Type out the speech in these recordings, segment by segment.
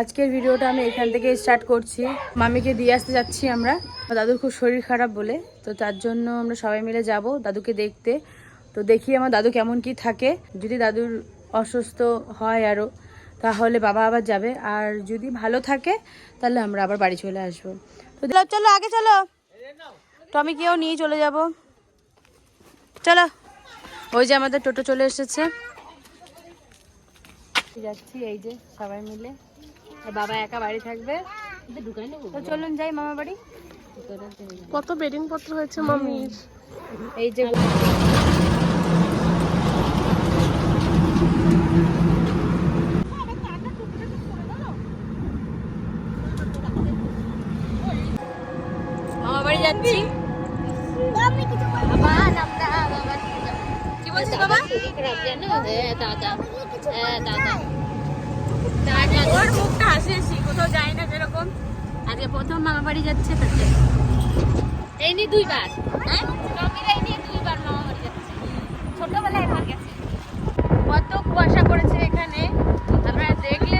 আজকের ভিডিওটা আমি এখান থেকে স্টার্ট করছি। মামিকে দিয়ে আসতে যাচ্ছি আমরা। দাদুর খুব শরীর খারাপ বলে। তো তার জন্য আমরা সবাই মিলে যাব দাদুকে দেখতে। তো দেখি আমার দাদু কেমন কি থাকে। যদি দাদুর অসুস্থ হয় আরও তাহলে বাবা আবার যাবে। আর যদি ভালো থাকে, তাহলে আমরা আবার বাড়ি চলে আসব। তো চলো চলো, আগে চলো। টমিকেও নিয়ে চলে যাব। চলো। ওই যে আমাদের টোটো চলে এসেছে। যাচ্ছি এই যে সবাই মিলে। আর বাবা একা বাড়ি থাকবে। তো চলুন যাই মামা বাড়ি। কত বেডিং পত্র হয়েছে মামির? এই যে মামা বাড়ি যাচ্ছি। কি বলছিস বাবা? ওর মুখটা হাসি কোথাও যায় না যেরকম আজকে প্রথম মামা যাচ্ছে তাতে এই নিয়ে দুইবার। হ্যাঁ? এই নিয়ে দুইবার মামা যাচ্ছে। ছোটবেলায় কত কুয়াশা পড়েছে এখানে। আপনারা দেখলে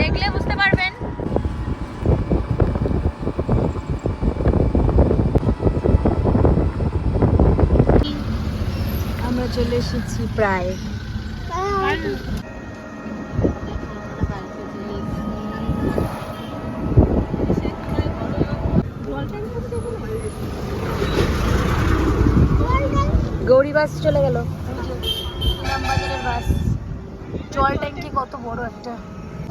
দেখলে বুঝতে পারবেন। আমরা চলে এসেছি প্রায়। বাস চলে গেল। বাজারের বাস জল ট্যাঙ্কি কত বড় একটা।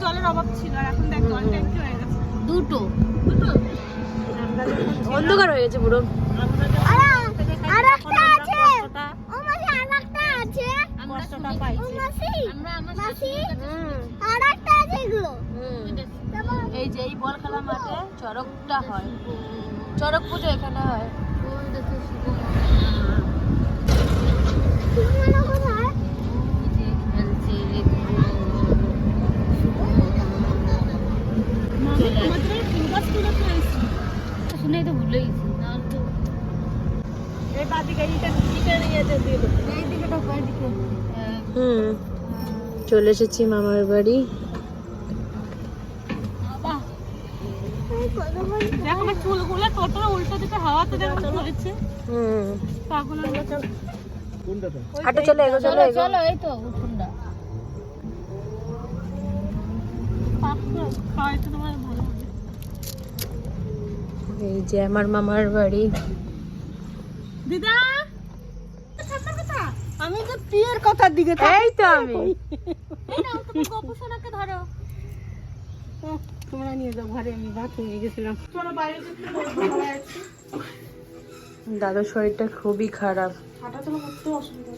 জলের অভাব ছিল আর এখন দেখ জল ট্যাঙ্কি হয়ে গেছে। দুটো। দুটো? অন্ধকার হয়ে গেছে পুরো। এই যে এই বল খেলা মাঠে চড়কটা হয়। চড়ক পুজো এখানে হয়। শুনে তো ভুলে গেছি এই বাদিকে এইটা দিকে নিয়ে যেতে এই দিকে ঢোকো দিকে হুম চলে এসেছি মামার বাড়ি। দেখো চুলগুলো টোটোর উল্টো দিকে হাওয়াতে দেখো চলেছে হুম। পাগল হাঁটো চলো এগো চলো এগো। এই তো উঠুনটা। এই যে আমার মামার বাড়ি। দিদা আমি তো প্রিয়ের কথার দিকে এই তো আমি। গপুসোনাকে ধরো। তোমরা নিয়ে যাও ঘরে আমি ভাত নিয়ে গেছিলাম। চলো বাইরে দাদার শরীরটা খুবই খারাপ। হাঁটা করতে অসুবিধা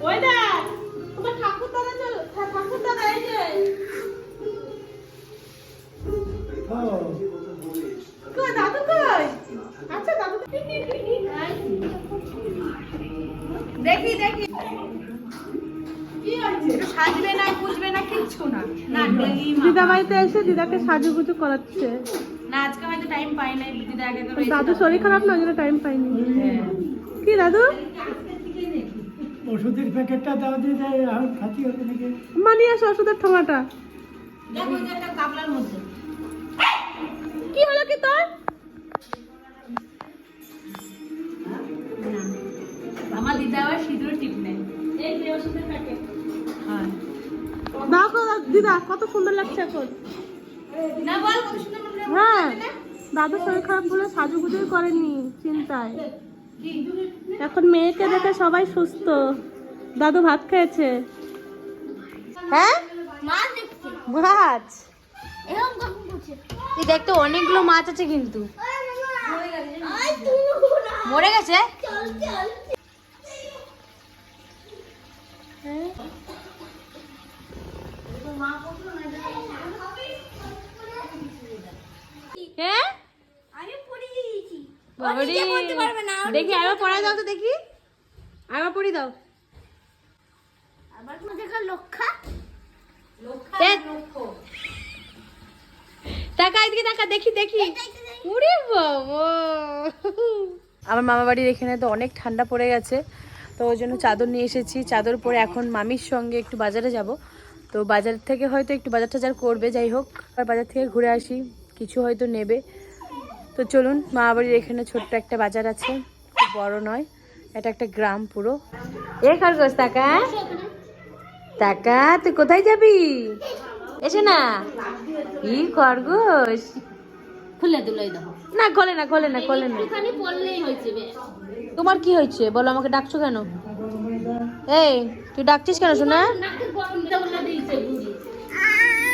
ওই দেখ তোমার ঠাকুর দাদা চল ঠাকুর দাদা এই যে দাদু কই আচ্ছা দাদু দেখি। দেখি সাজবে না বুঝবে না কিচ্ছু না। না দিদা বাড়িতে এসে দিদাকে সাজুগুজু করাচ্ছে। না আজকে হয়তো টাইম পাই নাই দিদা আগে করে দাদু শরীর খারাপ না ওই জন্য টাইম পাইনি কি দাদু? ওষুধের প্যাকেটটা দাও দিয়ে দেয় আর খাতি হবে নাকি মানি আসো ওষুধের ঠোঙাটা। দেখো একটা গামলার মধ্যে। দিদা কত সুন্দর লাগছে এখন। না বল কত সুন্দর হয়। দাদু শরীর খারাপ বলে সাজুগুজুই করেনি চিন্তায়। এখন মেয়েকে দেখে সবাই সুস্থ। দাদু ভাত খেয়েছে। হ্যাঁ? মাছ এই দেখ তো অনেকগুলো মাছ আছে কিন্তু। মরে গেছে? হ্যাঁ? দেখি আবার পড়া দাও তো দেখি। আবার পড়ি দাও। লক্ষা? এদিকে দেখা দেখি। দেখি বাবা। আমার মামা বাড়ির এখানে তো অনেক ঠান্ডা পড়ে গেছে তো ওই জন্য চাদর নিয়ে এসেছি। চাদর পরে এখন মামির সঙ্গে একটু বাজারে যাব। তো বাজার থেকে হয়তো একটু বাজার টাজার করবে যাই হোক। আর বাজার থেকে ঘুরে আসি কিছু হয়তো নেবে। তো চলুন মামা বাড়ির এখানে ছোট্ট একটা বাজার আছে। খুব বড় নয় এটা একটা গ্রাম পুরো। এ খরগোশ টাকা টাকা তুই কোথায় যাবি? এসে না। ই খরগোশ। খুলে না খোলে না খোলে না খোলে না। তোমার কি হয়েছে? বলো আমাকে ডাকছো কেন? এই তুই ডাকছিস কেন শোনা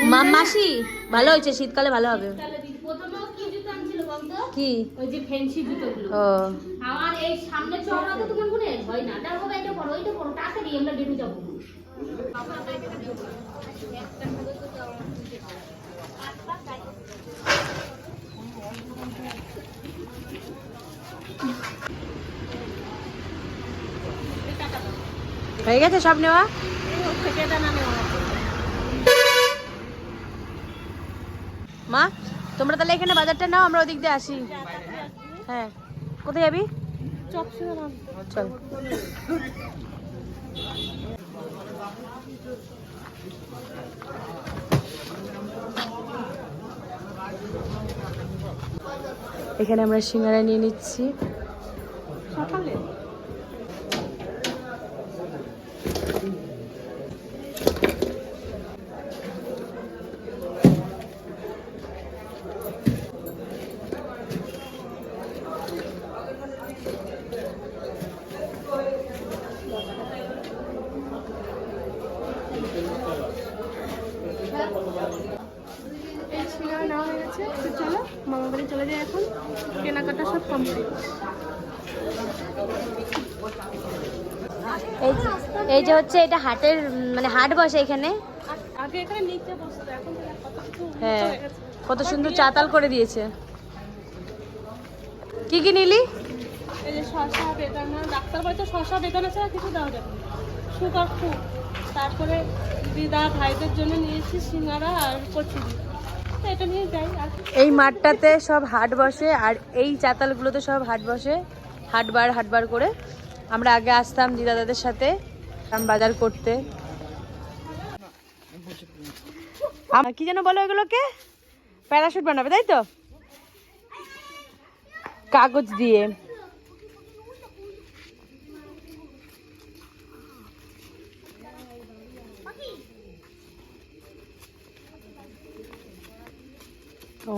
মা মাসি ভালো হয়েছে শীতকালে ভালো হবে। তাহলে দিদি প্রথমে ও কি জুতো আনছিল বলতো? কি? ওই যে ফ্যান্সি জুতোগুলো। ও। আমার এই সামনে চড়া তো তোমার মনে হয় না। তার হবে এটা বড় এটা বড় তাড়াতাড়ি আমরা বেরিয়ে যাব। হয়ে গেছে সব নেওয়া? মা তোমরা তাহলে এখানে বাজারটা নাও আমরা ওদিক দিয়ে আসি। হ্যাঁ কোথায় যাবি? চল। এখানে আমরা সিঙ্গারা নিয়ে নিচ্ছি। সকালে নেওয়া হয়ে গেছে তো চলো মামা বাড়ি চলে যাই এখন কেনাকাটা সব কমপ্লিট এই যে হচ্ছে এটা হাটের মানে হাট বসে এখানে। হ্যাঁ কত সুন্দর চাতাল করে দিয়েছে। কি কি নিলি? এই যে শশা বেদানা ডাক্তার বাড়িতে শশা বেদানা ছাড়া কিছু দেওয়া যাবে সুগার খুব। তারপরে দিদা ভাইদের জন্য নিয়েছি সিঙ্গারা কচুরি। আর এই মাঠটাতে সব হাট বসে আর এই চাতালগুলোতে সব হাট বসে হাটবার হাটবার করে। আমরা আগে আসতাম দিদাদাদের সাথে বাজার করতে। কি যেন বলো এগুলোকে প্যারাশুট বানাবে, তাই তো? কাগজ দিয়ে। ও,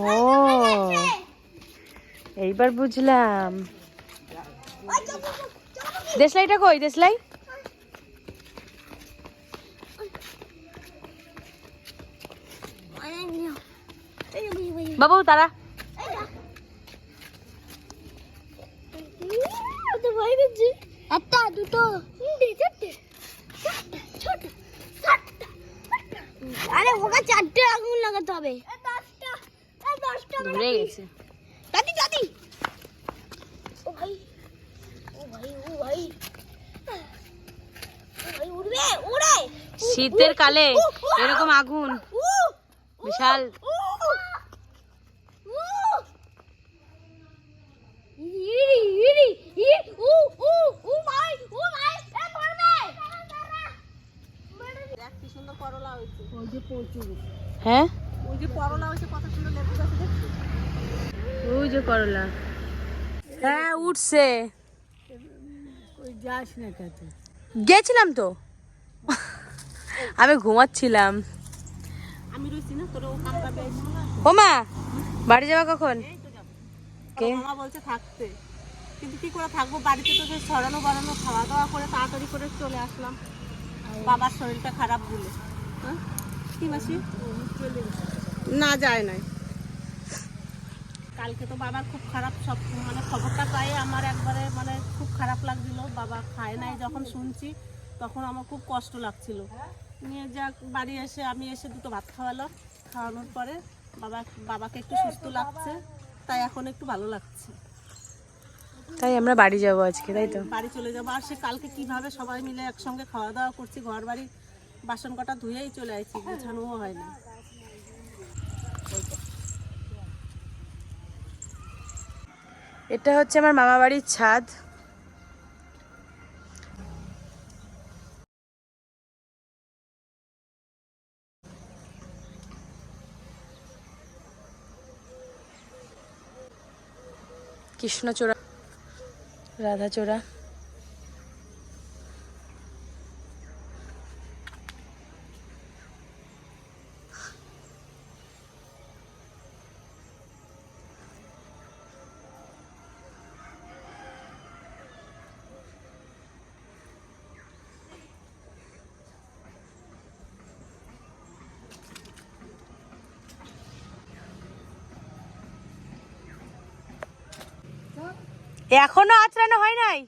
এইবার বুঝলাম। দেশলাইটা কই? দেশলাই? বাবু তারা একটা দুটো আরে ওকে চারটে আঙুল লাগাতে হবে। দশটা দশটা ধরে গেছে। দাদি দাদি। ও শীতের কালে এরকম আগুন বিশাল হ্যাঁ ওই যে করলা হয়েছে কত সুন্দর লেবু গাছে ওই যে করলা হ্যাঁ উঠছে যাস না কাছে গেছিলাম তো। আমি ঘুমাচ্ছিলাম। আমি রয়েছি না তোর ও পেয়েছি ও মা বাড়ি যাওয়া কখন? কে? মামা বলছে থাকতে। কিন্তু কি করে থাকব? বাড়িতে তো ছড়ানো বাড়ানো খাওয়া দাওয়া করে তাড়াতাড়ি করে চলে আসলাম। বাবার শরীরটা খারাপ বলে। হ্যাঁ? কি মাসি? না যায় নাই। কালকে তো বাবার খুব খারাপ সব মানে খবরটা পাই আমার একবারে মানে খুব খারাপ লাগছিল। বাবা খায় নাই যখন শুনছি তখন আমার খুব কষ্ট লাগছিল। নিয়ে যাক বাড়ি এসে আমি এসে দুটো ভাত খাওয়ালাম খাওয়ানোর পরে বাবা বাবাকে একটু সুস্থ লাগছে তাই এখন একটু ভালো লাগছে। তাই আমরা বাড়ি যাব আজকে তাই তো? বাড়ি চলে যাব। আর সে কালকে কীভাবে সবাই মিলে একসঙ্গে খাওয়া দাওয়া করছি ঘর বাড়ি বাসন কটা ধুয়েই চলে আসছি গোছানোও হয় না এটা হচ্ছে আমার মামা বাড়ির ছাদ। কৃষ্ণচূড়া রাধাচূড়া। এখনও আচড়ানো হয় নাই?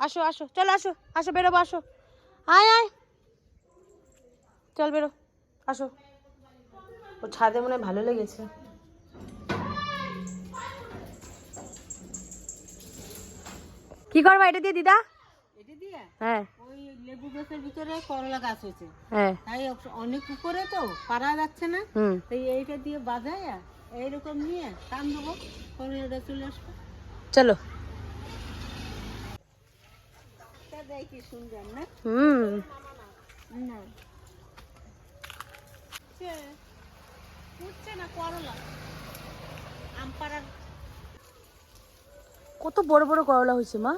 আসো আসো চলো আসো আসো বেরোবো আসো। আয় আয়। চল বেরো আসো। ও ছাদে মনে হয় ভালো লেগেছে। কি করবা এটা দিয়ে দিদা? হ্যাঁ। ওই লেবু গাছের ভিতরে করলা গাছ হয়েছে। হ্যাঁ। তাই অনেক উপরে তো পারা যাচ্ছে না। তাই এইটা দিয়ে বাঁধায় এইরকম নিয়ে টান দেবো করলাটা চলে আসবে। চলো। কি সুন্দর না? হুম। না। না করলা? আম পাড়ার কত বড় বড় করলা হয়েছে মা?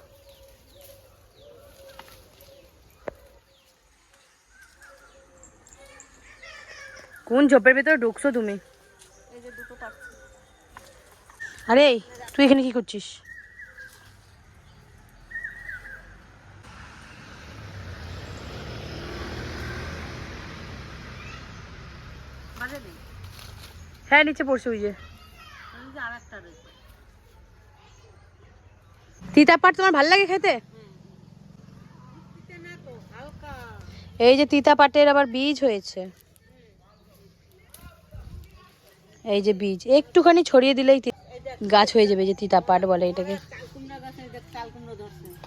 কোন ঝোপের ভেতরে ঢুকছো তুমি? আরে তুই এখানে কি করছিস? হ্যাঁ নিচে পড়ছে ওই যে। তিতা পাট তোমার ভালো লাগে খেতে? এই যে তিতা পাটের আবার বীজ হয়েছে। এই যে বীজ, একটুখানি ছড়িয়ে দিলেই গাছ হয়ে যাবে যে তিতা পাট বলে এটাকে।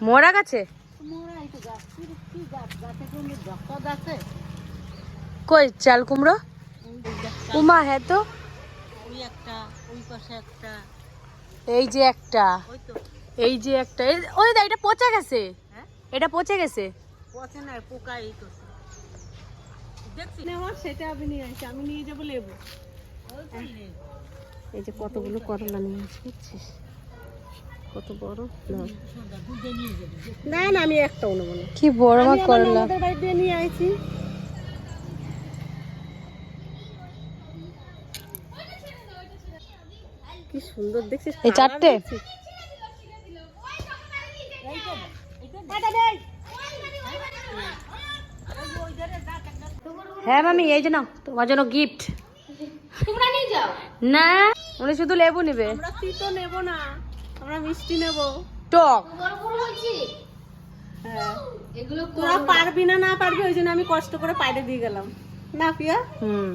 মোরা গাছে? কই, চাল কুমড়ো? উমা হ্যাঁ তো। এই যে একটা। এই যে একটা। ওই দা, এটা পচে গেছে। এটা পচে গেছে। পচে না পোকা এই তো দেখছি। নেওয়া, সেটা আমি নিয়ে আসছি, আমি নিয়ে যাব লেবু। এই যে কতগুলো করলা নিয়ে আসছি বুঝছিস? কত বড়? না। না আমি একটাও নেব না। কি বড় মা করলা? নিয়ে আইছি। কি সুন্দর দেখছিস? এই চারটে? হ্যাঁ মামি এই যে নাও তোমার জন্য গিফট তোমরা নিয়ে যাও। না উনি শুধু লেবু নেবে। আমরা তিতো নেব না আমরা মিষ্টি নেব। টক। বড় বড় হয়েছে? হ্যাঁ। এগুলো তোরা পারবি না না পারবি ওই জন্য আমি কষ্ট করে পাইরে দিয়ে গেলাম। না পিয়া? হুম।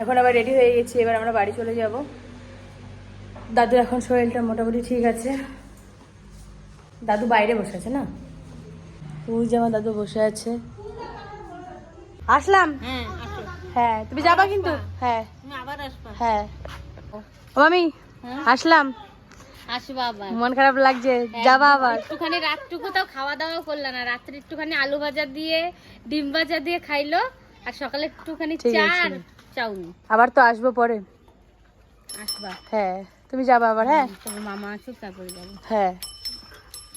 এখন আবার রেডি হয়ে গেছি এবার আমরা বাড়ি চলে যাব। দাদু এখন শরীরটা মোটামুটি ঠিক আছে। দাদু বাইরে বসে আছে না? ওই যে আমার দাদু বসে আছে। আসলাম? হ্যাঁ হ্যাঁ তুমি যাবা কিন্তু? হ্যাঁ। তুমি আবার আসবা? হ্যাঁ। ও মামি আসলাম। আসবা আবার। মন খারাপ লাগছে যাবা আবার। একটুখানি রাতটুকু তাও খাওয়া দাওয়া করল না। রাত্রে একটুখানি আলু ভাজা দিয়ে ডিম ভাজা দিয়ে খাইলো আর সকালে একটুখানি চা। আর চাউমিন। আবার তো আসব পরে। আসবা। হ্যাঁ তুমি যাবা আবার হ্যাঁ? মামা আসুক তারপরে যাব। হ্যাঁ।